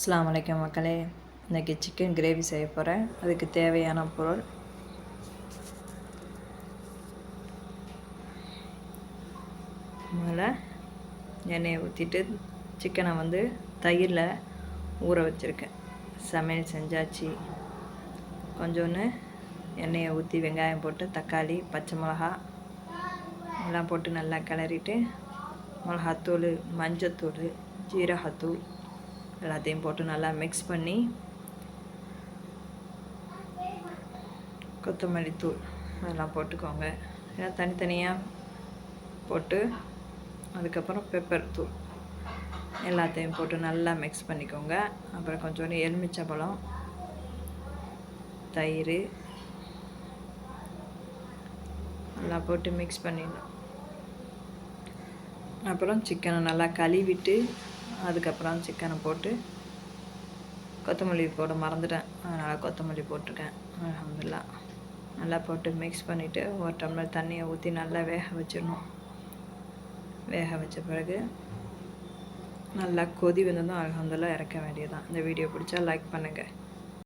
அஸ்லாம் வலைக்கம் மக்களே. இன்றைக்கி சிக்கன் கிரேவி செய்ய போகிறேன் அதுக்கு தேவையான பொருள். முதல்ல எண்ணெயை ஊற்றிட்டு சிக்கனை வந்து தயிரில் ஊற வச்சுருக்கேன். சமையல் செஞ்சாச்சு. கொஞ்சோன்னு எண்ணெயை ஊற்றி வெங்காயம் போட்டு தக்காளி பச்சை மிளகா எல்லாம் போட்டு நல்லா கிளறிட்டு மிளகாத்தூள் மஞ்சத்தூள் ஜீரகத்தூள் எல்லாத்தையும் போட்டு நல்லா மிக்ஸ் பண்ணி கொத்தமல்லி தூள் அதெல்லாம் போட்டுக்கோங்க. ஏன்னா தனித்தனியாக போட்டு அதுக்கப்புறம் பெப்பர் தூள் எல்லாத்தையும் போட்டு நல்லா மிக்ஸ் பண்ணிக்கோங்க. அப்புறம் கொஞ்சோண்டு எலுமிச்சம்பழம் தயிர் நல்லா போட்டு மிக்ஸ் பண்ணிடணும். அப்புறம் சிக்கனை நல்லா கழுவிட்டு அதுக்கப்புறம் சிக்கனை போட்டு கொத்தமல்லி போட மறந்துட்டேன். அதனால் கொத்தமல்லி போட்டிருக்கேன். அலமதுல்லா நல்லா போட்டு மிக்ஸ் பண்ணிவிட்டு ஒரு டம்ளர் தண்ணியை ஊற்றி நல்லா வேக வச்சிடணும். வேக வச்ச பிறகு நல்லா கொதி வந்ததும் அலமதுல்லா இறக்க வேண்டியதுதான். இந்த வீடியோ பிடிச்சா லைக் பண்ணுங்கள்